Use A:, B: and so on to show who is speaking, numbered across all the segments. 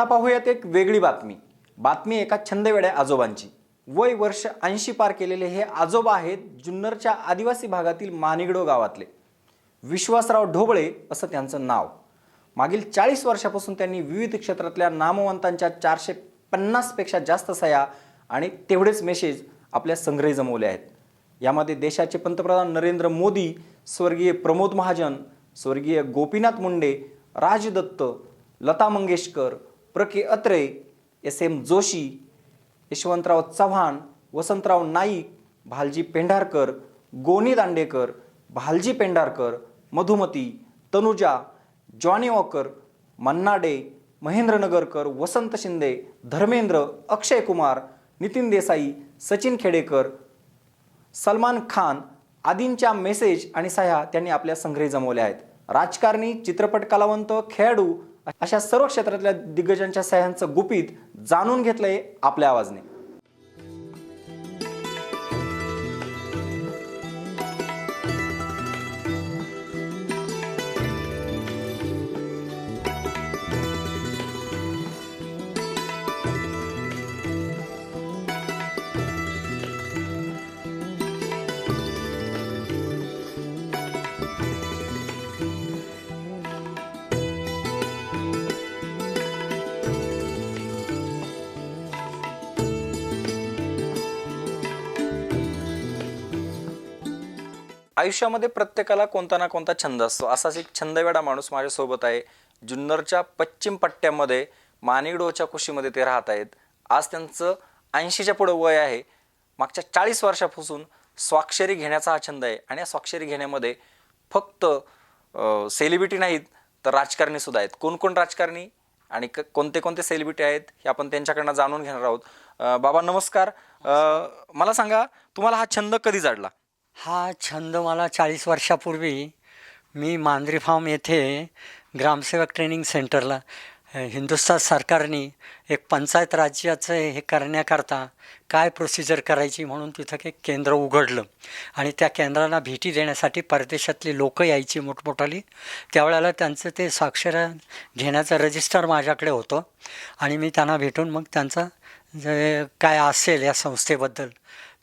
A: आता पाहूयात एक वेगळी बातमी. बातमी एका छंदवेड्या आजोबांची. वय वर्ष ऐंशी पार केलेले हे आजोबा आहेत जुन्नरच्या आदिवासी भागातील मानिगडो गावातले. विश्वासराव ढोबळे असं त्यांचं नाव. मागील चाळीस वर्षापासून त्यांनी विविध क्षेत्रातल्या नामवंतांच्या चारशे पन्नासपेक्षा जास्त सह्या आणि तेवढेच मेसेज आपल्या संग्रही जमवले आहेत. यामध्ये देशाचे पंतप्रधान नरेंद्र मोदी स्वर्गीय प्रमोद महाजन स्वर्गीय गोपीनाथ मुंडे राजदत्त लता मंगेशकर प्र के अत्रे एस एम जोशी यशवंतराव चव्हाण वसंतराव नाईक भालजी पेंढारकर गोनी दांडेकर भालजी पेंढारकर मधुमती तनुजा जॉनी वॉकर मन्ना डे महेंद्र नगरकर वसंत शिंदे धर्मेंद्र अक्षय कुमार नितीन देसाई सचिन खेडेकर सलमान खान आदींच्या मेसेज आणि सह्या त्यांनी आपल्या संग्रही जमवल्या आहेत. राजकारणी चित्रपट कलावंत खेळाडू अशा सर्व क्षेत्रातल्या दिग्गजांच्या सह्यांचं गुपित जाणून घेतलंय आपल्या आवाजने. आयुष्यामध्ये प्रत्येकाला कोणता ना कोणता छंद असतो. असाच एक छंदवेडा माणूस माझ्यासोबत आहे. जुन्नरच्या पश्चिम पट्ट्यामध्ये मानिगडोच्या कुशीमध्ये ते राहत आहेत. आज त्यांचं ऐंशीच्या पुढं वय आहे. मागच्या चाळीस वर्षापासून स्वाक्षरी घेण्याचा हा छंद आहे. आणि या स्वाक्षरी घेण्यामध्ये फक्त सेलिब्रिटी नाहीत तर राजकारणीसुद्धा आहेत. कोणकोण राजकारणी आणि क- कोणते कोणते सेलिब्रिटी आहेत हे आपण त्यांच्याकडनं जाणून घेणार आहोत. बाबा नमस्कार. मला सांगा तुम्हाला हा छंद कधी जाडला?
B: हा छंद मला चाळीस वर्षापूर्वी मी मांजरी फार्म येथे ग्रामसेवक ट्रेनिंग सेंटरला हिंदुस्थान सरकारने एक पंचायत राज्याचं हे करण्याकरता काय प्रोसिजर करायची म्हणून तिथं एक केंद्र उघडलं. आणि त्या केंद्राला भेटी देण्यासाठी परदेशातली लोकं यायची मोठमोठाली. त्यावेळेला त्यांचं ते साक्षर घेण्याचं रजिस्टर माझ्याकडे होतं. आणि मी त्यांना भेटून मग त्यांचा जे काय असेल या संस्थेबद्दल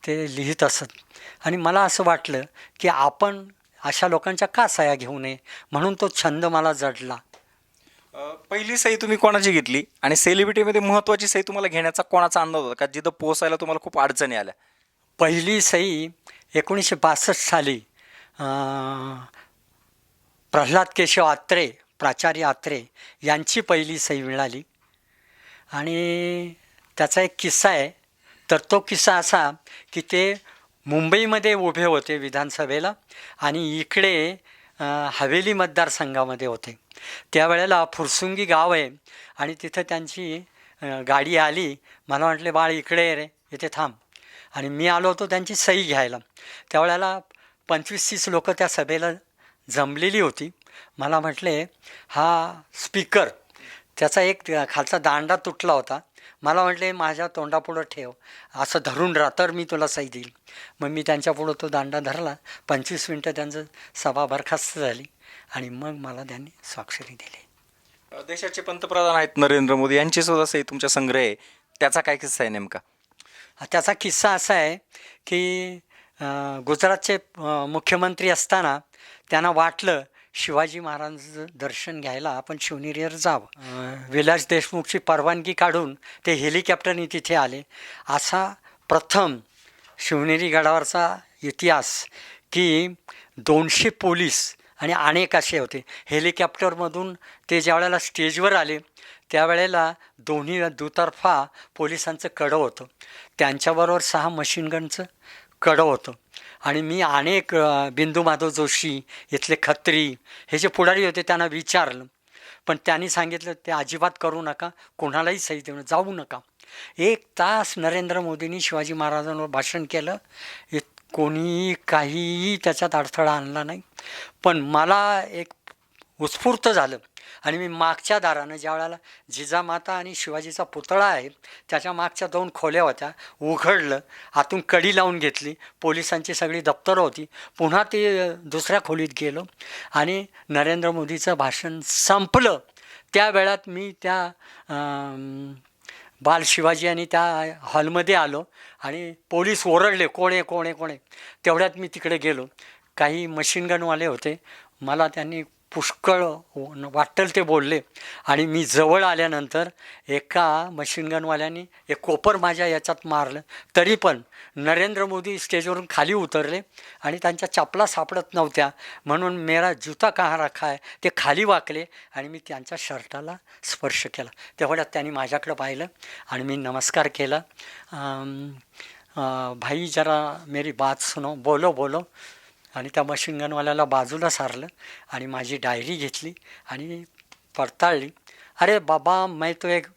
B: ते लिहित असत. आणि मला असं वाटलं की आपण अशा लोकांच्या का सह्या घेऊ नये? म्हणून तो छंद मला जडला.
A: पहिली सही तुम्ही कोणाची घेतली? आणि सेलिब्रिटीमध्ये महत्वाची सही तुम्हाला घेण्याचा कोणाचा अंदाज होता? का जिथं पोहोचायला तुम्हाला खूप अडचणी आल्या?
B: पहिली सही एकोणीसशे बासष्ट साली प्रल्हाद केशव आत्रे प्राचार्य आत्रे यांची पहिली सही मिळाली. आणि त्याचा एक किस्सा आहे. तर तो किस्सा असा की ते मुंबईमध्ये उभे होते विधानसभेला आणि इकडे हवेली मतदारसंघामध्ये होते. त्यावेळेला फुरसुंगी गाव आहे आणि तिथं त्यांची गाडी आली. मला म्हटले बाळ इकडे रे इथे थांब. आणि मी आलो होतो त्यांची सही घ्यायला. त्यावेळेला पंचवीस तीस लोकं त्या सभेला जमलेली होती. मला म्हटले हा स्पीकर. त्याचा एक खालचा दांडा तुटला होता. मला म्हटले माझ्या तोंडापुढं ठेव. असं धरून राहा तर मी तुला सही देईल. मग मी त्यांच्यापुढं तो दांडा धरला. पंचवीस मिनटं त्यांचं सभा बरखास्त झाली आणि मग मला त्यांनी स्वाक्षरी दिली.
A: देशाचे पंतप्रधान आहेत नरेंद्र मोदी. यांची सुद्धा सही तुमच्या संग्रह आहे. त्याचा काय किस्सा आहे नेमका?
B: त्याचा किस्सा असा आहे की गुजरातचे मुख्यमंत्री असताना त्यांना वाटलं शिवाजी महाराजांचं दर्शन घ्यायला आपण शिवनेरीवर जावं. विलास देशमुखची परवानगी काढून ते हेलिकॉप्टरने तिथे आले. असा प्रथम शिवनेरी गडावरचा इतिहास की दोनशे पोलीस आणि अनेक असे होते. हेलिकॉप्टरमधून ते ज्या वेळेला स्टेजवर आले त्यावेळेला दोन्ही दुतर्फा पोलिसांचं कडं होतं. त्यांच्याबरोबर सहा मशीनगनचं कडं होतं. आणि मी अनेक बिंदू माधव जोशी इथले खत्री हे जे पुढारी होते त्यांना विचारलं. पण त्यांनी सांगितलं ते अजिबात करू नका कोणालाही सही देऊ जाऊ नका. एक तास नरेंद्र मोदींनी शिवाजी महाराजांवर भाषण केलं. इत कोणीही काहीही त्याच्यात अडथळा आणला नाही. पण मला एक उत्स्फूर्त झालं. आणि मी मागच्या दारानं ज्या वेळेला जिजामाता आणि शिवाजीचा पुतळा आहे त्याच्या मागच्या दोन खोल्या होत्या उघडलं आतून कडी लावून घेतली पोलिसांची सगळी दप्तरं होती पुन्हा ते दुसऱ्या खोलीत गेलो आणि नरेंद्र मोदीचं भाषण संपलं. त्या वेळात मी त्या बाल शिवाजी आणि त्या हॉलमध्ये आलो आणि पोलीस ओरडले कोण आहे कोण आहे कोण. आहे तेवढ्यात मी तिकडे गेलो. काही मशीनगनवाले होते. मला त्यांनी पुष्कळ वाटेल ते बोलले. आणि मी जवळ आल्यानंतर एका मशीनगनवाल्याने एक कोपर माझ्या याच्यात मारलं. तरी पण नरेंद्र मोदी स्टेजवरून खाली उतरले आणि त्यांच्या चपला सापडत नव्हत्या. म्हणून मेरा जुता कहा रखा आहे ते खाली वाकले आणि मी त्यांच्या शर्टाला स्पर्श केला. तेवढ्यात त्यांनी माझ्याकडं पाहिलं आणि मी नमस्कार केला. भाई जरा मेरी बात सुनो बोलो बोलो. आणि त्या मशीनगनवाल्याला बाजूला सारलं आणि माझी डायरी घेतली आणि पडताळली अरे बाबा मैं तो एक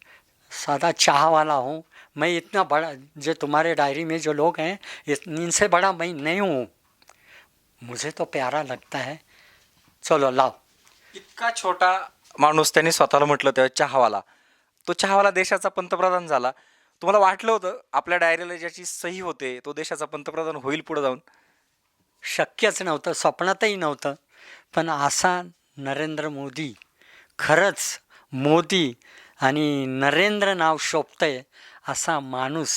B: साधा चाह वाला हूँ. मैं इतना बड़ा जो तुम्हारे डायरी में जो लोग हैं इनसे बड़ा मैं नहीं हूँ। मुझे तो प्यारा लगता है। चलो लाव
A: इतका छोटा माणूस त्यांनी स्वतःला म्हटलं तेव्हा चहावाला. तो चहावाला देशाचा पंतप्रधान झाला. तुम्हाला वाटलं होतं आपल्या डायरीला ज्याची सही होते तो देशाचा पंतप्रधान होईल पुढे जाऊन?
B: शक्यच नव्हतं स्वप्नातही नव्हतं. पण असा नरेंद्र मोदी खरंच मोदी आणि नरेंद्र नाव शोभतंय असा माणूस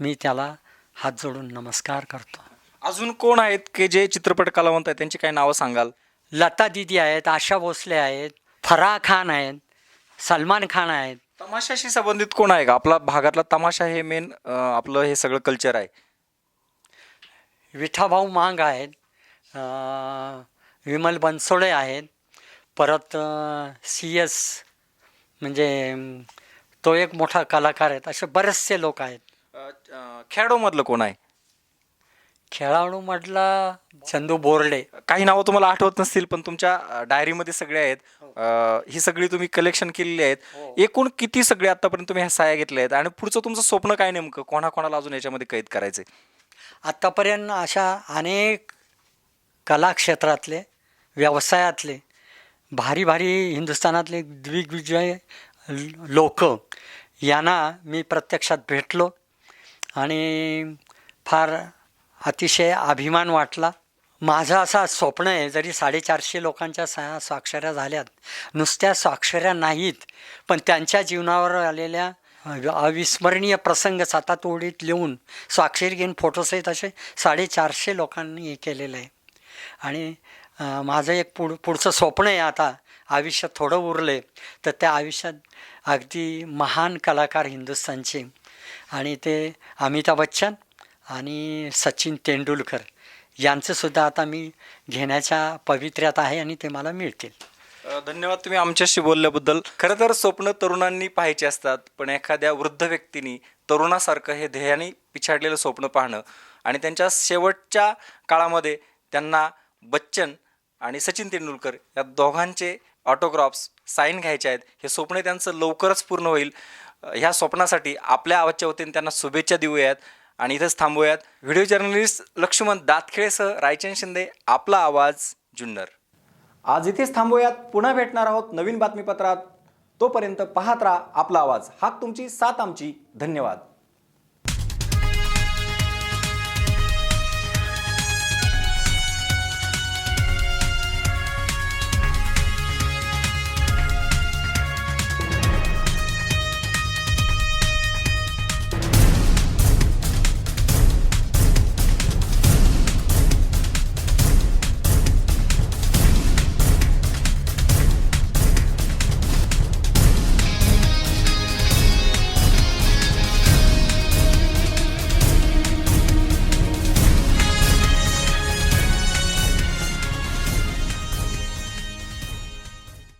B: मी त्याला हात जोडून नमस्कार करतो.
A: अजून कोण आहेत की जे चित्रपट कलावंत आहेत? त्यांची काही नावं सांगाल?
B: लता दिदी आहेत आशा भोसले आहेत फराह खान आहेत सलमान खान आहेत.
A: तमाशाशी संबंधित कोण आहे का? आपला भागातला तमाशा हे मेन आपलं हे सगळं कल्चर आहे.
B: विठाभाऊ मांग आहेत विमल बनसोडे आहेत परत सी एस म्हणजे तो एक मोठा कलाकार आहेत असे बरेचसे लोक आहेत.
A: खेळाडूमधलं कोण आहे?
B: खेळाडूमधला चंदू बोर्डे.
A: काही नावं तुम्हाला आठवत नसतील पण तुमच्या डायरीमध्ये सगळे आहेत. अ, ही सगळी तुम्ही कलेक्शन केलेली आहेत. एकूण किती सगळे आतापर्यंत तुम्ही ह्या साया घेतल्या आहेत? आणि पुढचं तुमचं स्वप्न काय नेमकं? कोणाकोणाला अजून याच्यामध्ये कैद करायचं
B: आत्तापर्यंत अशा अनेक कलाक्षेत्रातले व्यवसायातले भारी भारी हिंदुस्थानातले दिग्विजय लोक यांना मी प्रत्यक्षात भेटलो आणि फार अतिशय अभिमान वाटला. माझं असा स्वप्न आहे जरी साडेचारशे लोकांच्या सा स्वाक्षऱ्या झाल्यात नुसत्या स्वाक्षऱ्या नाहीत पण त्यांच्या जीवनावर आलेल्या अविस्मरणीय प्रसंग सातातोडीत लिहून स्वाक्षरी घेऊन फोटोसहित असे साडेचारशे लोकांनी हे केलेलं आहे. आणि माझं एक पुढ पुढचं स्वप्न आहे आता आयुष्यात थोडं उरले तर त्या आयुष्यात अगदी महान कलाकार हिंदुस्थानचे. आणि ते अमिताभ बच्चन आणि सचिन तेंडुलकर यांचंसुद्धा आता मी घेण्याच्या पवित्र्यात आहे आणि ते मला मिळतील.
A: धन्यवाद तुम्ही आमच्याशी बोलल्याबद्दल. खरं तर स्वप्न तरुणांनी पाहायचे असतात पण एखाद्या वृद्ध व्यक्तीनी तरुणासारखं हे ध्येयाने पिछाडलेलं स्वप्न पाहणं आणि त्यांच्या शेवटच्या काळामध्ये त्यांना बच्चन आणि सचिन तेंडुलकर या दोघांचे ऑटोग्राफ्स साईन घ्यायचे आहेत. हे स्वप्न त्यांचं लवकरच पूर्ण होईल. ह्या स्वप्नासाठी आपल्या आवाजच्या वतीने त्यांना शुभेच्छा देऊयात आणि इथंच थांबूयात. व्हिडिओ जर्नलिस्ट लक्ष्मण दातखेळेसह रायचंद शिंदे आपला आवाज जुन्नर. आज इथेच थांबूयात. पुन्हा भेटणार आहोत नवीन बातमीपत्रात. तोपर्यंत पाहत राहा आपला आवाज. हाक तुमची साथ आमची. धन्यवाद.